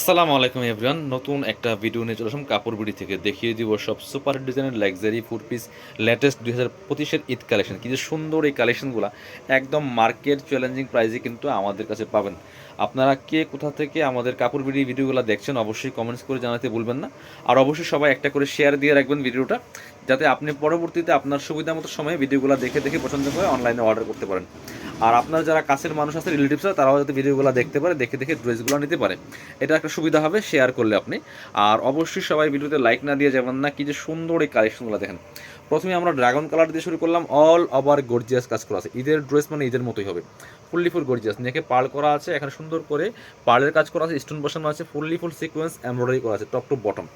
আসসালামু আলাইকুম এভরিওয়ান। নতুন একটা ভিডিও নিয়ে চলে আসলাম কাপড় বিড়ি থেকে। দেখিয়ে দিব সব সুপার ডিজাইনের লাক্সারি ফুড পিস লেটেস্ট দুই হাজার পঁচিশের ঈদ কালেকশন কি যে সুন্দর এই কালেকশনগুলো একদম মার্কেট চ্যালেঞ্জিং প্রাইসে কিন্তু আমাদের কাছে পাবেন। আপনারা কে কোথা থেকে আমাদের কাপড় বিড়ি ভিডিওগুলো দেখছেন, অবশ্যই কমেন্টস করে জানাতে ভুলবেন না। আর অবশ্যই সবাই একটা করে শেয়ার দিয়ে রাখবেন ভিডিওটা যাতে আপনি পরবর্তীতে আপনার সুবিধা মতো সময়ে ভিডিওগুলো দেখে দেখে পছন্দ করে অনলাইনে অর্ডার করতে পারেন। আর আপনার যারা কাছের মানুষ আছে রিলেটিভসরা তারাও যাতে ভিডিওগুলো দেখতে পারে, দেখে দেখে ড্রেসগুলো নিতে পারে। এটা একটা সুবিধা হবে শেয়ার করলে আপনি। আর অবশ্যই সবাই ভিডিওতে লাইক না দিয়ে যাবেন না, কি যে সুন্দর এই কালেকশনগুলো দেখেন। প্রথমে আমরা ড্রাগন কালার দিয়ে শুরু করলাম অল ওভার গর্জিয়াস কাজ করা আছে। ঈদের ড্রেস মানে ঈদের মতোই হবে। ফুললি ফুল গর্জিয়াস নেকে পার্ল করা আছে, এখানে সুন্দর করে পার্লের কাজ করা আছে স্টোন বসানো আছে ফুললি ফুল সিকোয়েন্স এমব্রয়ডারি করা আছে টপ টু বটম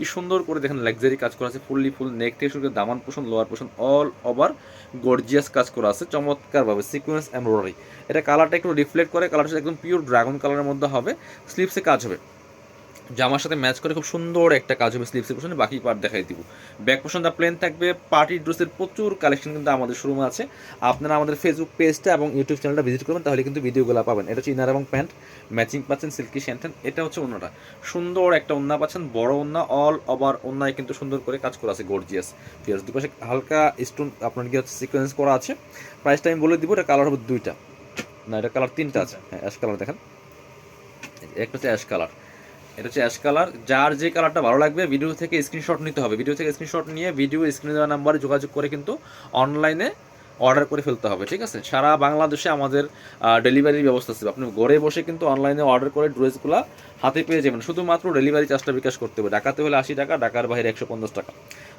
কি সুন্দর করে দেখেন লাক্সারি কাজ করা আছে, ফুললি ফুল নেক থেকে শুরু করে দামান পোষণ লোয়ার পোষণ অল ওভার গর্জিয়াস কাজ করা আছে, চমৎকারভাবে সিকোয়েন্স এমব্রয়ডারি এটা কালারটা একটু রিফ্লেক্ট করে কালারটা একদম পিওর ড্রাগন কালারের মধ্যে হবে স্লিপসে কাজ হবে। জামার সাথে ম্যাচ করে খুব সুন্দর একটা কাজ হবে স্লিপসের পোশনে বাকি পার্ট দেখাই দিব। ব্যাক পোশনটা প্লেন থাকবে পার্টি ড্রেসের প্রচুর কালেকশন কিন্তু আমাদের শোরুমে আছে। আপনারা আমাদের ফেসবুক পেজটা এবং ইউটিউব চ্যানেলটা ভিজিট করবেন তাহলে কিন্তু ভিডিওগুলো পাবেন। এটা হচ্ছে ইনার এবং প্যান্ট ম্যাচিং পাচ্ছেন সিল্কি শ্যান্টেন এটা হচ্ছে অন্যটা সুন্দর একটা ওন্না পাচ্ছেন বড় ওন্না অল ওভার ওন্নায় কিন্তু সুন্দর করে কাজ করা আছে গর্জিয়াস পিয়ার্স দুপাশে হালকা স্টোন আপনার কি হচ্ছে সিকোয়েন্স করা আছে। প্রাইসটা আমি বলে দিব এটা কালার হবে দুইটা। না এটা কালার তিনটা আছে। হ্যাঁ অ্যাশ কালার দেখেন। একটা হচ্ছে অ্যাশ কালার এটা হচ্ছে অ্যাশ কালার। যার যে কালারটা ভালো লাগবে ভিডিও থেকে স্ক্রিনশট নিতে হবে। ভিডিও থেকে স্ক্রিনশট নিয়ে ভিডিও স্ক্রিনে দেওয়া নাম্বারে যোগাযোগ করে কিন্তু অনলাইনে অর্ডার করে ফেলতে হবে, ঠিক আছে? সারা বাংলাদেশে আমাদের ডেলিভারির ব্যবস্থা আছে। আপনি ঘরে বসে কিন্তু অনলাইনে অর্ডার করে ড্রেসগুলো হাতে পেয়ে যাবেন। শুধুমাত্র ডেলিভারি চার্জটা বিকাশ করতে হবে। ঢাকাতে হলে আশি টাকা, ঢাকার বাইরে একশো পঞ্চাশ টাকা।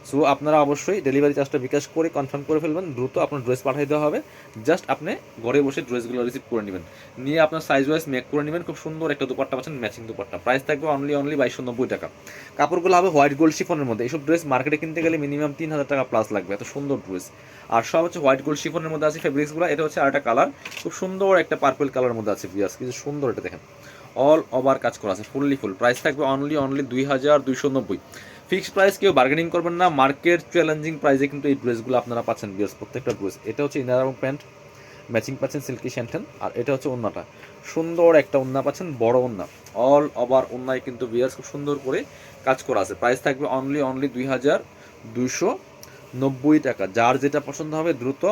সো আপনারা অবশ্যই ডেলিভারি চার্জটা বিকাশ করে কনফার্ম করে ফেলবেন। দ্রুত আপনার ড্রেস পাঠিয়ে দেওয়া হবে। জাস্ট আপনি ঘরে বসে ড্রেসগুলো রিসিভ করে নেবেন। নিয়ে আপনার সাইজ ওয়াইজ মেক করে নেবেন। খুব সুন্দর একটা দুপাট্টা পাচ্ছেন ম্যাচিং দুপাট্টা। প্রাইস থাকবে অনলি অনলি বাইশশো নব্বই টাকা। কাপড়গুলো হবে হোয়াইট গোল্ড শিফনের মধ্যে। এইসব ড্রেস মার্কেটে কিনতে গেলে মিনিমাম তিন হাজার টাকা প্লাস লাগবে। এত সুন্দর ড্রেস আর সব হচ্ছে হোয়াইট গোল্ড শিফনের মধ্যে আছে ফেব্রিক্সগুলো এটা হচ্ছে আরেকটা কালার খুব সুন্দর একটা পার্পল কালারের মধ্যে আছে বিয়াস কিছু সুন্দর এটা দেখেন। অল ওভার কাজ করা আছে ফুললি ফুল প্রাইস থাকবে অনলি অনলি দুই হাজার দুইশো নব্বই। ফিক্সড প্রাইস কেউ বার্গেনিং করবেন না। মার্কেট চ্যালেঞ্জিং প্রাইসে কিন্তু এই ড্রেসগুলো আপনারা পাচ্ছেন বিয়াস প্রত্যেকটা ড্রেস। এটা হচ্ছে ইনার এবং প্যান্ট ম্যাচিং পাচ্ছেন সিল্কি শ্যান্টেন আর এটা হচ্ছে ওন্নাটা। সুন্দর একটা ওন্না পাচ্ছেন, বড় ওন্না। অল ওভার ওন্নায় কিন্তু বিয়ার্স খুব সুন্দর করে কাজ করা আছে। প্রাইস থাকবে অনলি অনলি দুই হাজার দুইশো নব্বই টাকা। যার যেটা পছন্দ হবে দ্রুত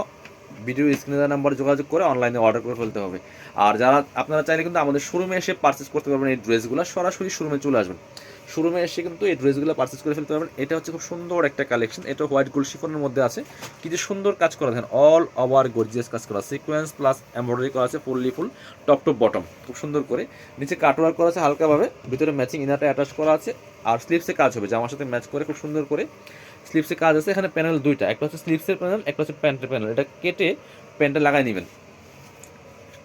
ভিডিও স্ক্রিনে নাম্বার যোগাযোগ করে অনলাইনে অর্ডার করে ফেলতে হবে। আর যারা, আপনারা চাইলে কিন্তু আমাদের শোরুমে এসে পারচেস করতে পারবেন এই ড্রেসগুলো। সরাসরি শোরুমে চলে আসবেন। শোরুমে এসে কিন্তু এই ড্রেসগুলো পারচেস করে ফেলতে পারবেন। এটা হচ্ছে খুব সুন্দর একটা কালেকশন এটা হোয়াইট গোল্ড শিফনের মধ্যে আছে। কি যে সুন্দর কাজ করা, দেখেন অল ওভার গর্জিয়াস কাজ করা। সিকোয়েন্স প্লাস এমব্রয়ডারি করা আছে fully full top top bottom খুব সুন্দর করে। নিচে কাটওয়ার্ক করা আছে হালকাভাবে। ভিতরে ম্যাচিং ইনারটা অ্যাটাচ করা আছে। আর স্লিপসে কাজ হবে জামার সাথে ম্যাচ করে, খুব সুন্দর করে। স্লিপসে কাজ আছে, এখানে প্যানেল দুইটা। একটা হচ্ছে স্লিপসের প্যানেল একটা হচ্ছে প্যান্টের প্যানেল এটা কেটে প্যান্টটা লাগাই নেবেন।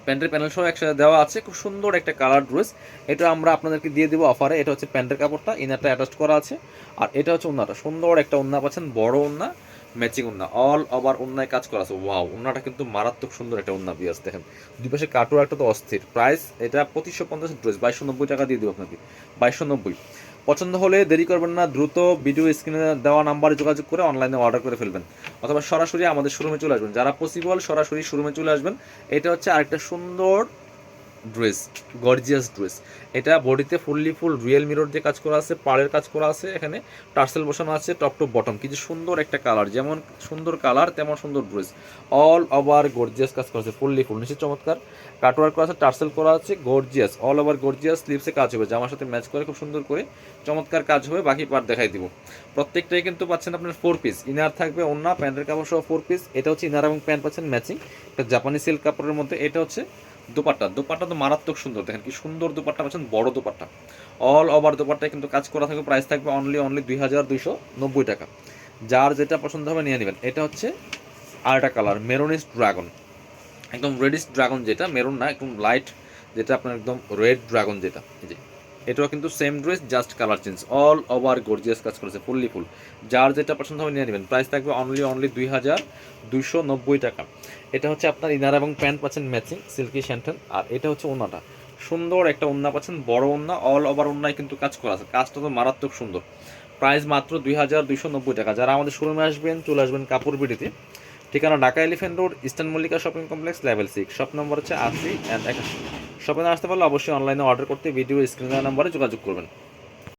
প্যান্টের প্যানেল সহ একসাথে দেওয়া আছে। খুব সুন্দর একটা কালার ড্রেস এটা আমরা আপনাদেরকে দিয়ে দেবো অফারে এটা হচ্ছে প্যান্টের কাপড়টা ইনারটা অ্যাটাচ করা আছে। আর এটা হচ্ছে ওন্নাটা সুন্দর একটা ওন্না পাচ্ছেন, বড় ওন্না ম্যাচিং ওন্না অল ওভার ওন্নায় কাজ করা আছে। ওয়াও ওন্নাটা কিন্তু মারাত্মক সুন্দর একটা ওন্না বিয়াস দেখেন। দুই পাশে কাটুর একটা তো অস্থির। প্রাইস এটা পঁচিশশো পঞ্চাশ ড্রেস বাইশশো নব্বই টাকা দিয়ে দেবো আপনাকে। বাইশশো নব্বই। পছন্দ হলে দেরি করবেন না, দ্রুত ভিডিও স্ক্রিনে দেওয়া নাম্বারে যোগাযোগ করে অনলাইনে অর্ডার করে ফেলবেন। অথবা সরাসরি আমাদের শোরুমে চলে আসবেন। যারা পসিবল সরাসরি শোরুমে চলে আসবেন। এটা হচ্ছে আরেকটা সুন্দর ড্রেস গর্জিয়াস ড্রেস এটা বডিতে ফুললি ফুল রিয়েল মিরর দিয়ে কাজ করা আছে, পাড়ের কাজ করা আছে, এখানে টার্সেল বসানো আছে টপ টপ বটম কিছু সুন্দর একটা কালার যেমন সুন্দর কালার তেমন সুন্দর ড্রেস অল ওভার গর্জিয়াস কাজ করা আছে ফুললি ফুল নিশ্চয় চমৎকার। কাটওয়ার্ক করা আছে টার্সেল করা আছে গর্জিয়াস অল ওভার গর্জিয়াস স্লিপসে কাজ হবে। জামার সাথে ম্যাচ করে খুব সুন্দর করে চমৎকার কাজ হবে, বাকি পার্ট দেখাই দিব। প্রত্যেকটাই কিন্তু পাচ্ছেন আপনার ফোর পিস ইনার থাকবে অন্য প্যান্টের কাপড় সহ ফোর পিস এটা হচ্ছে ইনার এবং প্যান্ট পাচ্ছেন ম্যাচিং একটা জাপানি সিল্ক কাপড়ের মধ্যে, এটা হচ্ছে দোপাট্টা দোপাট্টা তো মারাত্মক সুন্দর। দেখেন কি সুন্দর দোপাট্টা, পাচ্ছেন বড় দোপাট্টা। অল ওভার দোপাট্টায় কিন্তু কাজ করা থাকবে প্রাইস থাকবে অনলি অনলি দুই হাজার নব্বই টাকা। যার যেটা পছন্দ হবে নিয়ে নেবেন। এটা হচ্ছে আরেকটা কালার মেরুনিস ড্রাগন একদম রেডিস ড্রাগন যেটা মেরুন না, একদম লাইট যেটা আপনার একদম রেড ড্রাগন যেটা। যে এটাও কিন্তু same dress just colour change all over gorgeous কাজ করেছে ফুললি ফুল যার যেটা পছন্দ হবে নিয়ে নেবেন। প্রাইস থাকবে অনলি অনলি দুই হাজার দুইশো নব্বই টাকা। এটা হচ্ছে আপনার ইনার এবং প্যান্ট পাচ্ছেন ম্যাচিং সিল্কি শ্যান্টেন আর এটা হচ্ছে ওনাটা সুন্দর একটা ওন্না পাচ্ছেন, বড় ওন্না অল ওভার ওন্নায় কিন্তু কাজ করা আছে। কাজটা তো মারাত্মক সুন্দর। প্রাইস মাত্র দুই হাজার দুইশো নব্বই টাকা। যারা আমাদের শোরুমে আসবেন, চলে আসবেন কাপড় বিডিতে। ঠিকানা Dhaka elephant road, eastern Mallika shopping complex, level six. Shop number হচ্ছে আশি অ্যান্ড একাশি। শপে আসতে পারলে অবশ্যই অনলাইনে অর্ডার করতে ভিডিও স্ক্রিনের নাম্বারে যোগাযোগ করবেন।